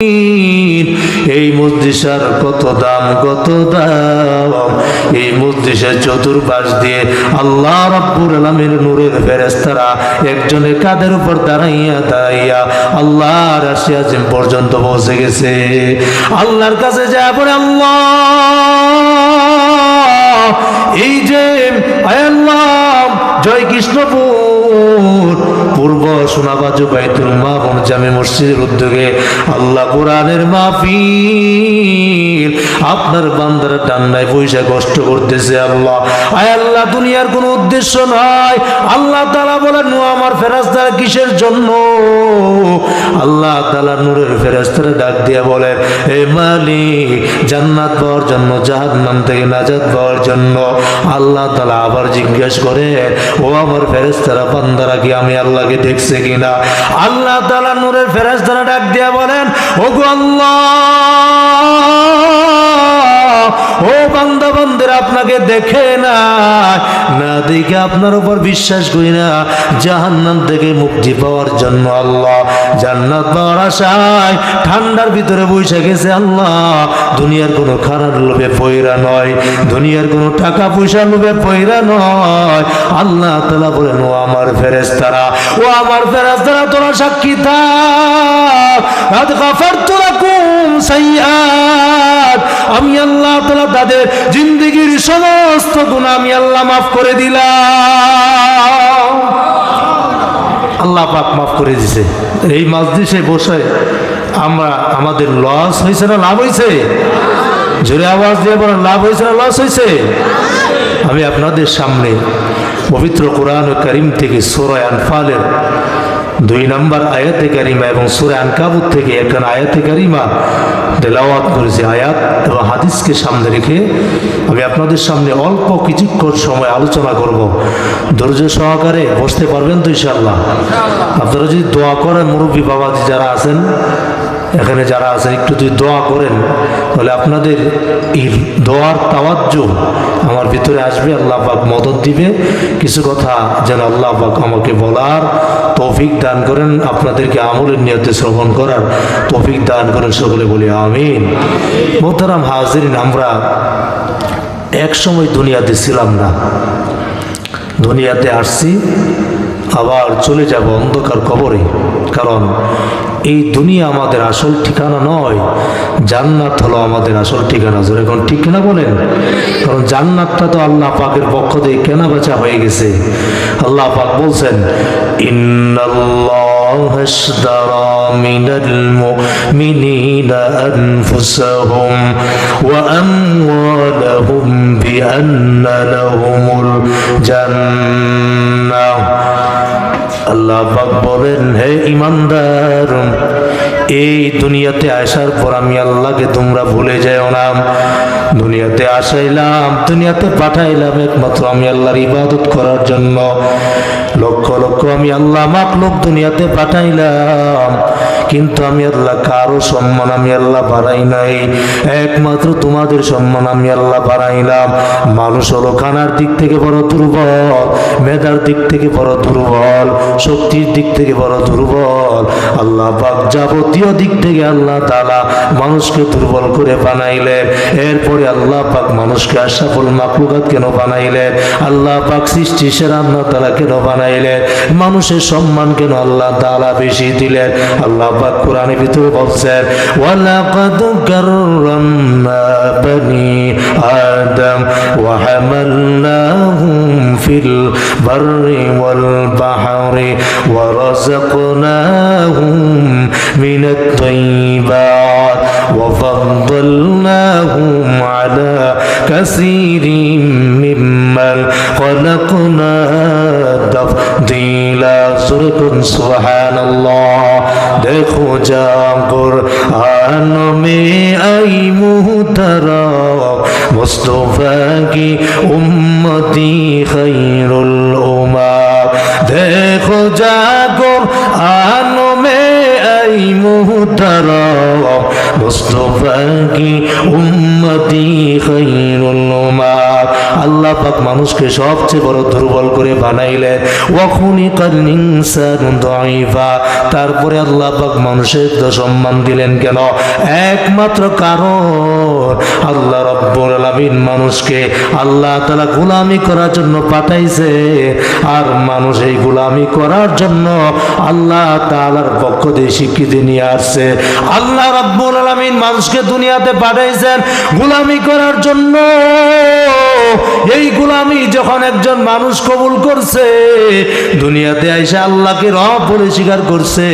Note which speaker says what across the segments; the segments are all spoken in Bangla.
Speaker 1: এই মসজিষার কত দাম কত দাম? এই মসজিষের চতুর্পাশ দিয়ে আল্লাহ রব্বুর আলমের নূরের ফেরেস্তারা একজনের কাদের উপর দাঁড়াইয়া দাঁড়াইয়া আল্লাহ রাশি আজিম পর্যন্ত পৌঁছে গেছে। আল্লাহর কাছে যা পড়ে আল্লাহ! এই যে আল্লাহ! জয় কৃষ্ণপুর। পূর্ব সোনাবাজু বাইতুল মা জামে মসজিদের উদ্যোগে আল্লাহ কোরআনের মাহফিল আপনার বান্দার টান্নায় পয়সা কষ্ট করতেছে আল্লাহ। আয় আল্লাহ, দুনিয়ার কোনো উদ্দেশ্য নয় আল্লাহ তালা বলেন আমার ফেরাস্তারা কিসের জন্য? আল্লাহ তালা নূরের ফেরাস্তারা ডাক দিয়া বলেন হে মালিক, জান্নাত পাওয়ার জন্য, জাহান্নাম থেকে নাজাত পাওয়ার জন্য। আল্লাহ তালা আবার জিজ্ঞেস করে ও আমার ফেরেস্তারা বান্দারা কি আমি আল্লাহকে দেখছে কিনা? আল্লাহ তালা নূরের ফেরেস্তারা ডাক দিয়া বলেন ও আল্লাহ আপনাকে দেখে না না দেখে আপনার উপর বিশ্বাস করি না। জাহান্নাম থেকে মুক্তি পাওয়ার জন্য আল্লাহ জান্নাত পাওয়ার আশায় ঠান্ডার ভিতরে বসে গেছে আল্লাহ। দুনিয়ার কোনো খারাপ লোভে পয়রা নয়, দুনিয়ার কোনো টাকা পয়সা লোভে পয়রা নয়। আল্লাহ তালা বলেন, ও আমার ফেরেস্তারা ও আমার ফেরেস্তারা তোরা সাক্ষী থাক। আমি আল্লাহ তালা তাদের জিন্দগির সমস্ত গুণ আমি আল্লাহ মাফ করে দিলাম। আল্লাহ পাক মাফ করে দিছে। এই মাজলিসে বসে আমরা আমাদের লস হয়েছে না লাভ হয়েছে? জোরে আওয়াজ দিয়ে বলেন, লাভ হয়েছে না লস হয়েছে? আমি আপনাদের সামনে পবিত্র কোরআন করিম থেকে সোরায় আনফালের দুই নম্বর আয়াতে কারিমা এবং সুরে আনকাবুত থেকে একখান আয়াতে কারিমা তেলাওয়াত করেছি আয়াত এবং হাদিসকে সামনে রেখে আমি আপনাদের সামনে অল্প কিছুক্ষণ সময় আলোচনা করব। ধৈর্য সহকারে বসতে পারবেন তো ইনশাল্লাহ আপনারা যদি দোয়া করেন মুরব্বী বাবাজি যারা আছেন এখানে যারা আছেন, একটু যদি দোয়া করেন, তাহলে আপনাদের এই দোয়ার তাওয়াজ্য আমার ভিতরে আসবে, আল্লাহ পাক মদত দিবে। কিছু কথা যেন আল্লাহ পাক আমাকে বলার তৌফিক দান করেন, আপনাদেরকে আমলের নিয়তে শ্রবণ করার তৌফিক দান করেন সকলে বলি আমিন। মোহতারাম হাজিরিন, আমরা এক সময় দুনিয়াতে ছিলাম না। দুনিয়াতে আসছি আবার চলে যাব অন্ধকার কবরে। কারণ এই দুনিয়া আমাদের আসল ঠিকানা নয়, জান্নাত হলো আমাদের আসল ঠিকানা। জোরে এখন ঠিক কিনা বলেন? কারণ জান্নাতটা তো আল্লাহ পাকের পক্ষ থেকে কেনা বেচা হয়ে গেছে। আল্লাহ পাক বলছেন, ইন্নাল্লাহ আল্লাহ পাক বলেন, হে ইমানদার, এই দুনিয়াতে আসার পর আমি আল্লাহকে তোমরা ভুলে যাও না। দুনিয়াতে আসাইলাম, দুনিয়াতে পাঠাইলাম একমাত্র আমি আল্লাহর ইবাদত করার জন্য। লক্ষ লক্ষ আমি আল্লাহ মাকলুক দুনিয়াতে পাঠাইলাম। কিন্তু আমি আল্লাহ কারও সম্মান আমি আল্লাহ বাড়াই নাই। একমাত্র তোমাদের সম্মান আমি আল্লাহ বাড়াইলাম। মানুষ হলো খানার দিক থেকে বড় দুর্বল, মেধার দিক থেকে বড় দুর্বল, শক্তির দিক থেকে বড় দুর্বল। আল্লাহ পাক যাবতীয় দিক থেকে আল্লাহ তালা মানুষকে দুর্বল করে বানাইলেন। এরপরে আল্লাহ পাক মানুষকে আশাফুল মাকলুকাত কেন বানাইলেন? আল্লাহ পাক সৃষ্টি সেরা আল্লাহ তালা কেন বানাইলেন? মানুষের সম্মান কেন আল্লাহ তালা বেশি দিলেন? আল্লাহ পাক কোরআনের ভিতরে বলছেন ওয়ালাকাদ কাররামনা বনি আদম ওয়া হামালনাহুম ফিল বাররি ওয়াল বাহরি ওয়া রাযাকনাহুম মিনাত তাইয়্যিবাত ওয়া ফাদ্দালনাহুম আলা কাসীরিম মিম্মান খলাকনা দেখো জাগর আন মে আই মুহতারা মুস্তফা কি উম্মতি খাইরুল উমা। দেখো জাগর আন মে আই মুহতারা আল্লাহ পাক মানুষকে সবচেয়ে বড় দুর্বল করে বানাইলেন। তারপরে আল্লাহ পাক মানুষের তো সম্মান দিলেন কেন? একমাত্র কারণ আল্লাহ রব্বুল আলামিন মানুষকে আল্লাহ তাআলা গোলামি করার জন্য পাঠাইছে। আর মানুষ এই গোলামি করার জন্য আল্লাহ তাআলার পক্ষ থেকে স্বীকৃতি নিয়ে আসছে। আল্লাহ রব্বুল আলামিন মানুষকে দুনিয়াতে পাঠাইছেন গোলামি করার জন্য। এই গোলামি যখন একজন মানুষ কবুল করছে, দুনিয়াতে আইসা আল্লাহকে রব বলে স্বীকার করছে,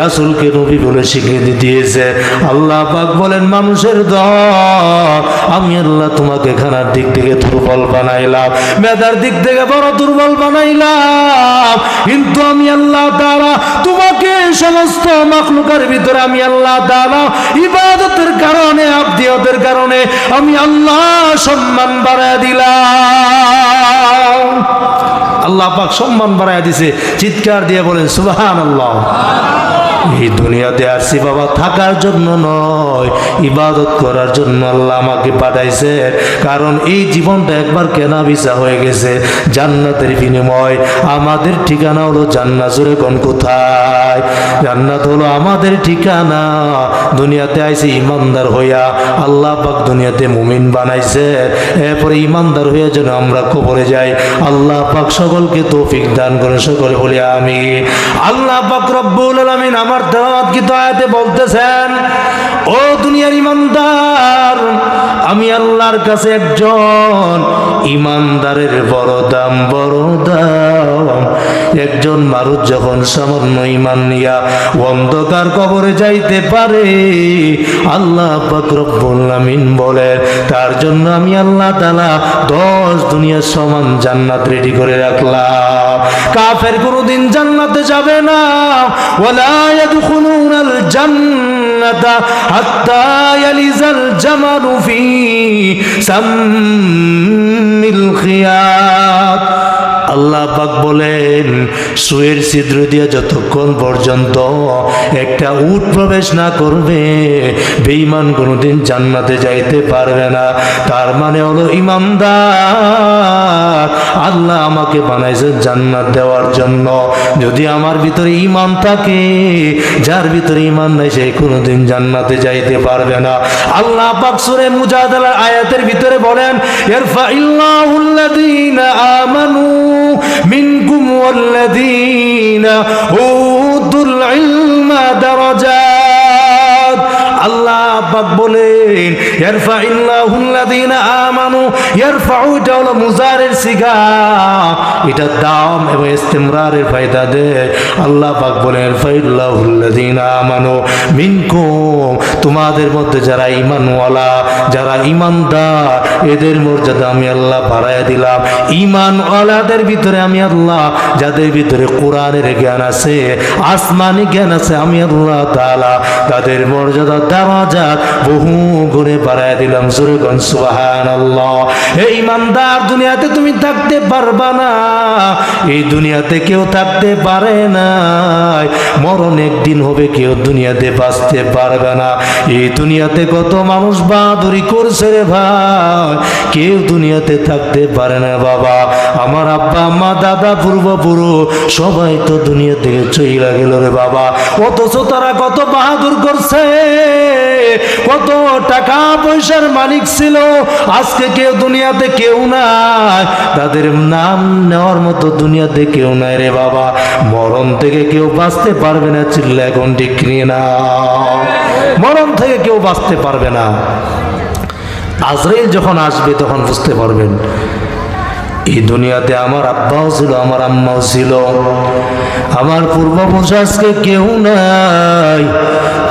Speaker 1: রাসূলকে নবী বলে স্বীকৃতি দিয়েছে। আল্লাহ পাক বলেন, মানুষের দল, আমি আল্লাহ তোমাকে খানার দিক থেকে দুর্বল বানাইলাম, মেধার দিক থেকে বড় দুর্বল বানাইলাম, কিন্তু আমি আল্লাহ তাআলা তোমাকে সমস্ত মখলুকের ভিতরে আমি আল্লাহ তাআলা ইবাদতের কারণে, আব্দিয়তের কারণে আমি আল্লাহ সম্মান বাড়ায় দিলাম। আল্লাহ পাক সম্মান বাড়ায় দিছে। চিৎকার দিয়ে বলেন সুবাহান আল্লাহ এই দুনিয়াতে আসছি বাবা, থাকার জন্য নয়, ইবাদত করার জন্য আল্লাহ আমাকে পাঠাইছে। কারণ এই জীবনটা একবার কেনা বিচা হয়ে গেছে, জান্নাতের বিনিময়। আমাদের ঠিকানা হলো জান্নাত। জুড়ে কোন কোথায়? জান্নাত হলো আমাদের ঠিকানা। দুনিয়াতে আইছে ইমানদার হইয়া আল্লাহ পাক দুনিয়াতে মুমিন বানাইছে। এরপরে ইমানদার হইয়া যেন আমরা কবরে যাই, আল্লাহ পাক সকলকে তৌফিক দান করে সকলে বলি আমি আল্লাহ পাক রব্বুল আলামিন আমার কি দয়াতে বলতেছেন? ও দুনিয়ার ইমানদার, আমি আল্লাহর কাছে একজন ইমানদারের বড় দাম বড় দাম। একজন মানুষ যখন সামান্য ইমান নিয়া অন্ধকার কবরে যাইতে পারে, আল্লাহ পাক রব্বুল আমিন বলেন, তার জন্য আমি আল্লাহ তাআলা দশ দুনিয়ার সমান জান্নাত রেডি করে রাখলাম। কাফের কোনোদিন জান্নাতে যাবে না। ওয়ালা ইয়াদখুলুনাল জান্নাতা হাত্তা সাম্মিল খিয়াত। আল্লাহ পাক বলেন, সুয়ের ছিদ্র দিয়ে যতক্ষণ পর্যন্ত একটা উট প্রবেশ না করবে, বেঈমান কোনোদিন জান্নাতে যাইতে পারবে না। তার মানে হলো ইমানদার, আল্লাহ আমাকে বানাইছে জান্নাত দেওয়ার জন্য। যদি আমার ভিতরে ইমান থাকে, যার ভিতরে ইমান নাই, সে কোনোদিন জান্নাতে যাইতে পারবে না। আল্লাহ পাক সূরা মুজাদালার আয়াতের ভিতরে বলেন ইরফা ইল্লাহুল্লাযীনা আমানু। منكم والذين أوتوا العلم درجات আল্লাহ পাক বলেন, ইয়ারফা ইল্লাহুল্লাযীনা আমানু, ইয়ারফাউ, এটা হলো মুজারের সিগা। এটা দাম এবং ইস্তিমরারের ফায়দা দেয় আল্লাহ পাক বলেন, ইয়ারফা ইল্লাহুল্লাযীনা আমানু, মিনকুম, তোমাদের মধ্যে যারা ঈমানওয়ালা, যারা ঈমানদার, এদের মর্যাদা আমি আল্লাহ বাড়ায় দিলাম। ঈমানওয়ালাদের ভিতরে আমি আল্লাহ, যাদের ভিতরে কোরআনের জ্ঞান আছে, আসমানি জ্ঞান আছে, আমি আল্লাহ তাআলা তাদের মর্যাদা দারাজাত বহু গুণে বাড়ায় দিলাম। সুরগন সুবহানাল্লাহ। এই ইমানদার দুনিয়াতে তুমি থাকতে পারবা না। এই দুনিয়াতে কেউ থাকতে পারে না মরণ একদিন হবে, কেউ দুনিয়াতে বাঁচতে পারবে না। এই দুনিয়াতে কত মানুষ বাহাদুরি করছে রে ভাই। কেউ দুনিয়াতে থাকতে পারে না, বাবা। আমার আব্বা, আম্মা, দাদা পূর্বপুরুষ সবাই তো দুনিয়া থেকে চইলা গেল রে বাবা। অথচ তারা কত বাহাদুর করছে। কত টাকা পয়সার মালিক ছিল? আজকে কেউ দুনিয়াতে কেউ নাই। তাদের নাম নেওয়ার মতো দুনিয়াতে কেউ নাই রে বাবা। মরণ থেকে কেউ বাঁচতে পারবে না চিল্লা এখন নিয়ে না মরণ থেকে কেউ বাঁচতে পারবে না। আজরাইল যখন আসবে, তখন বুঝতে পারবেন এই দুনিয়াতে আমার আব্বাও ছিল, আমার আম্মাও ছিল। আমার পূর্বপুরুষ আজকে কেউ নাই,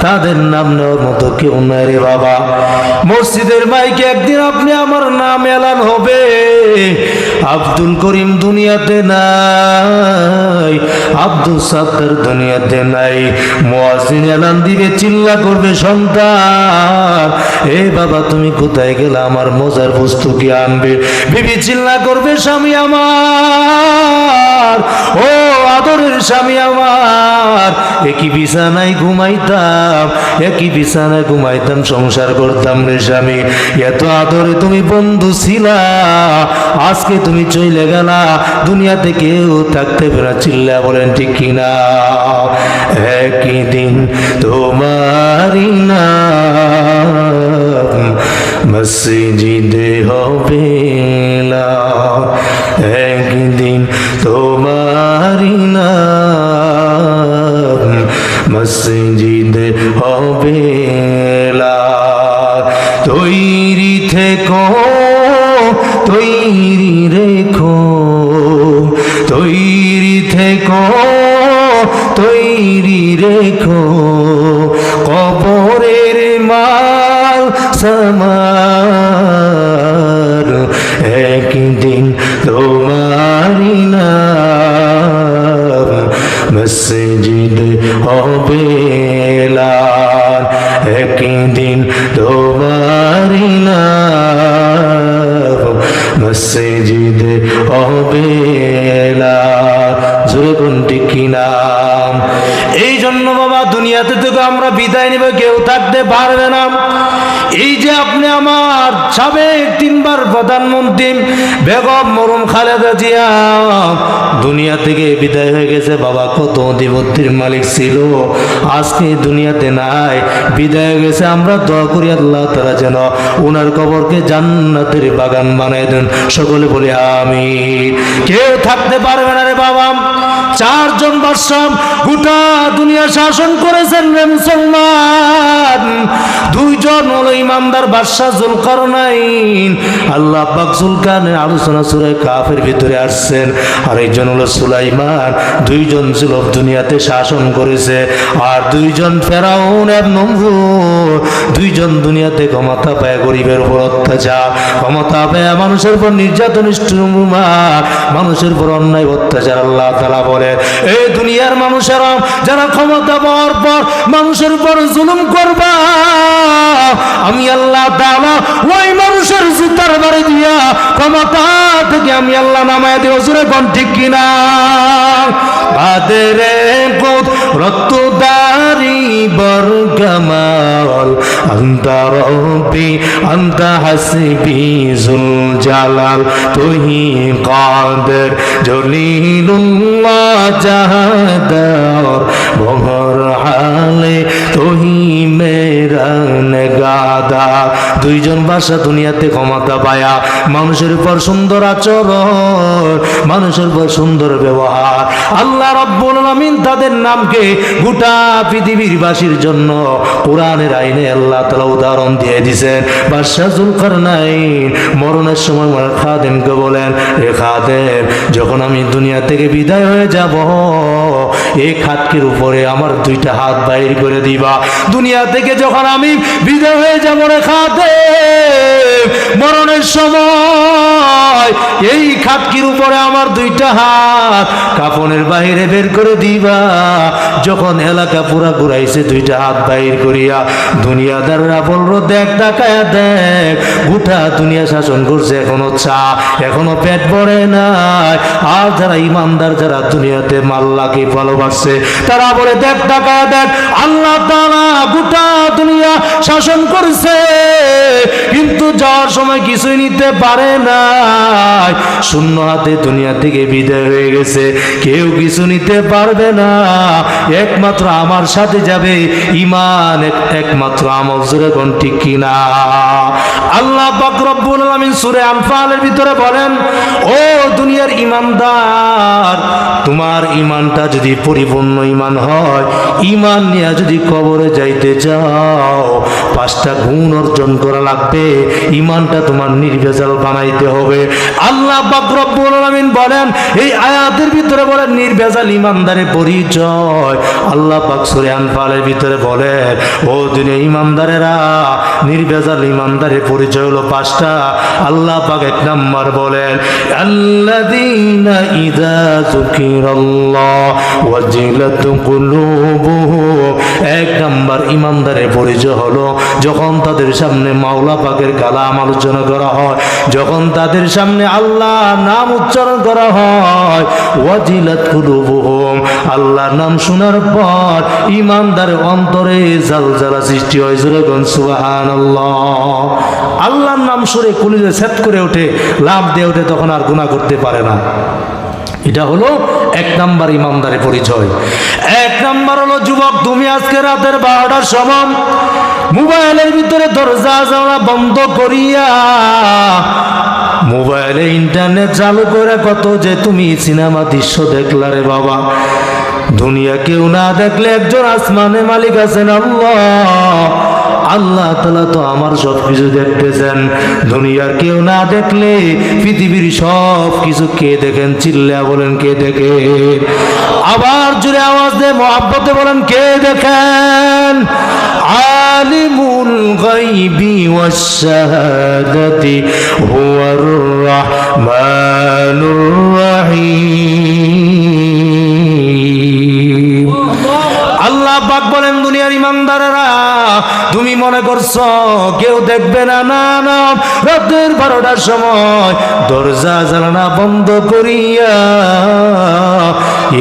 Speaker 1: তাদের নাম নেওয়ার মতো কেউ নাই রে বাবা। মসজিদের মাইকে একদিন আপনি আমার নাম এলান হবে। আব্দুল করিম দুনিয়াতে নাই, আব্দুল সাত্তার দুনিয়াতে নাই। মুয়াজ্জিন এলান দিবে, চিল্লা করবে সন্তান। এ বাবা, তুমি কোথায় গেলে? আমার মজার বস্তু কি আনবে? বিবি, চিল্লা করবে, স্বামী আমার। ও আদরের স্বামী আমার। একই বিছানায় ঘুমাইতাম, একই বিছানায় ঘুমাইতাম, সংসার করতাম রে স্বামী। এত আদরে তুমি বন্ধু ছিলা, আজকে তুমি চলে গেলা। দুনিয়াতে কেউ থাকতে পেরা চিল্লা বলেন ঠিক কিনা? একই দিন তোমারি নাম মসজিদে হবে না। একদিন তোমারি নাম মসজিদে হবে না। তৈরি থেকো, তৈরি তৈরি থেকো তৈরি রেখো। কবরের মাল সমার বিদায় নেবে, কেউ থাকতে পারবে না। এই যে আপনি আমার সাবেক তিনবার প্রধানমন্ত্রী বেগম মরুম খালেদা জিয়া, দুনিয়া থেকে বিদায় হয়ে গেছে। বাবা, কত অধিপতির মালিক ছিল। আজকে দুনিয়াতে নাই, বিদায় হয়ে গেছে। আমরা দোয়া করি আল্লাহ তারা যেন ওনার কবরকে জান্নাতের বাগান বানায় দেন। সকলে বলি আমি কেউ থাকতে পারবে না রে বাবা। বাদশাহ গোটা দুনিয়া শাসন করেছেন রে মুসলমান। দুইজন হলো ইমানদার বাদশাহ জুলকারনাইন। আল্লাহ পাক জুলকানের আলোচনা সুরায় কাফের ভিতরে আসছেন। আর একজন হলো সুলাইমান, দুইজন ছিল দুনিয়াতে শাসন করেছে। আর দুইজন ফেরাউন এক নম্বর দুইজন দুনিয়াতে ক্ষমতা পায় গরিবের উপর অত্যাচার, ক্ষমতা পায় মানুষের উপর নির্যাতন মানুষের উপর অন্যায়, অত্যাচার, আল্লাহ তালা বলে এই দুনিয়ার মানুষেরা যারা ক্ষমতা পাওয়ার পর মানুষের উপর জুলুম করবা, আমি আল্লাহ ওই মানুষের জুতার বাড়ি দিয়া ক্ষমতা থেকে আমি আল্লাহ নামায় দিয়ে জুড়ে কোন ঠিক কিনা? বাদের পুত রক্তদারি বরগমাল আন্তা রব্বি আন্তা হাসিবি জুল জালাল তুহি কাদের জলিলুল্লাহ জাহাদার বহর দুইজন বাসা দুনিয়াতে ক্ষমতা পায়া। মানুষের উপর সুন্দর আচরণ, মানুষের উপর সুন্দর ব্যবহার। আল্লাহ রব্বুল আলামিন তাদের নামকে গোটা পৃথিবীর বাসীর জন্য কোরআনের আইনে আল্লাহ তাআলা উদাহরণ দিয়ে দিয়েছেন। বাদশাহ জুলকারনাইন মরণের সময় আমার খাদেমকে বলেন, এ খাদেম, যখন আমি দুনিয়া থেকে বিদায় হয়ে যাব এই খাতকের উপরে আমার দুইটা হাত বাইর করে দিবা। দুনিয়া থেকে যখন আমি বিদায় হয়ে যাব রে খাতে মরণের সময় এই খাতকির উপরে আমার দুইটা হাত কাপনের বাহিরে বের করে দিবা। যখন এলাকা পুরা ঘুরাইছে, দুইটা হাত বাহির করিয়া দুনিয়াদাররা বলল, দেখ, তাকায়া দেখ, গোটা দুনিয়া শাসন করছে, এখনও চা, এখনও পেট ভরে নাই। আর যারা ইমানদার, যারা দুনিয়াতে মাল্লাকে ভালোবাসছে। তারা বলে দেখ তাকায়া দেখ আল্লাহ তাআলা গোটা দুনিয়া শাসন করছে। কিন্তু যাওয়ার সময় কিছুই নিতে পারে নাই। শূন্য হাতে দুনিয়া থেকে বিদায় হয়ে গেছে। কেউ কিছু নিতে পারবে না। একমাত্র আমার সাথে যাবে ইমান একমাত্র আমল জোরে কোন ঠিক কিনা? আল্লাহ পাক রব্বুল সুরে আনফালের ভিতরে বলেন, ও দুনিয়ার ইমানদার তোমার ইমানটা যদি পরিপূর্ণ ইমান হয় ইমান নিয়ে যদি কবরে যাইতে যাও পাঁচটা গুণ অর্জন করা লাগবে ইমানটা তোমার নির্ভেজাল বানাইতে হবে। আল্লাহ পাক রব্বুল বলেন, এই আয়াতের ভিতরে বলেন নির্ভেজাল ইমানদারের পরিচয়। আল্লাহ পাক সূরা আনফালের ভিতরে বলেন, ও দিনে ইমানদারেরা নির্ভেজাল ইমানদারের পরিচয় হলো পাঁচটা। আল্লাহ পাক এক নাম্বার বলেন ইযা যুকিরাল্লাহ ওয়াজিলাত কুলুবুহুম এক নাম্বার ইমানদারের পরিচয় হলো যখন তাদের সামনে মাওলা পাকের কালাম আলোচনা করা হয়, যখন তাদের সামনে আল্লাহ নাম উচ্চারণ করা হয়, ওয়াজিলাত কুলুবুহুম আল্লাহর নাম শোনার পর ইমানদার অন্তরে জালজালা সৃষ্টি হয় যেরকম সুবহানাল্লাহ। আল্লাহর নাম সুরে কুলিজে সেট করে ওঠে লাভ দিয়ে ওঠে, তখন আর গুনাহ করতে পারে না। এটা হলো এক নাম্বার ইমানদারের পরিচয়। এক নাম্বার হলো, যুবক, তুমি আজকে রাতের বারোটার সময় মোবাইলের ভিতরে দরজা যাওয়া বন্ধ করিয়া মোবাইলে ইন্টারনেট চালু করে কত যে তুমি সিনেমা দৃশ্য দেখলা রে বাবা। দুনিয়া কেউ না দেখলে একজন আসমানে মালিক আছেন আল্লাহ। আল্লাহ তালা তো আমার সব কিছু দেখতেছেন। দুনিয়ার কেউ না দেখলে পৃথিবীর সব কিছু কে দেখেন? চিল্লা বলেন, কে দেখে? আবার জুড়ে আওয়াজ দিয়ে, মহাব্বতে বলেন, কে দেখেন? আলিমুল গাইবি ওয়াশ-শাহাদাতি হুয়ার রাহমানুর রাহিম। আল্লাহ পাক বলেন, দুনিয়ার ইমানদারেরা তুমি মনে করছ কেউ দেখবে না না না। রাতের বারোটার সময় দরজা জানানা বন্ধ করিয়া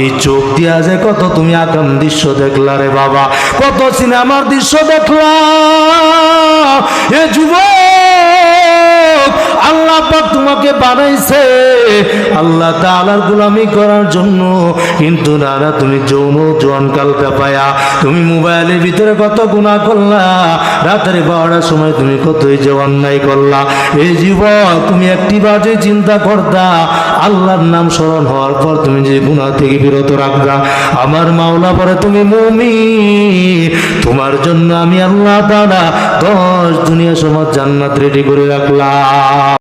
Speaker 1: এই চোখ দিয়া যে কত তুমি আকাম দৃশ্য দেখলা রে বাবা, কত সিনেমার দৃশ্য দেখলা। এ যুবক! পাক তোমাকে বানাইছে। আল্লাহ তাআলার গোলামি করার জন্য। কিন্তু না তুমি যৌন জোয়ান কালকা পায়া, তুমি মোবাইলের ভিতরে কত গুণা করলা। রাতের বারোটার সময় তুমি কতই যে অন্যায় করলা। এই জীবন তুমি একটি বাজে চিন্তা করতা। আল্লাহর নাম স্মরণ হওয়ার পর তুমি যে গুণা থেকে বিরত রাখবা আমার মাওলা পরে তুমি মুমি তোমার জন্য আমি আল্লাহ তাআলা দশ দুনিয়া সমাজ জান্নাত রেডি করে রাখলাম।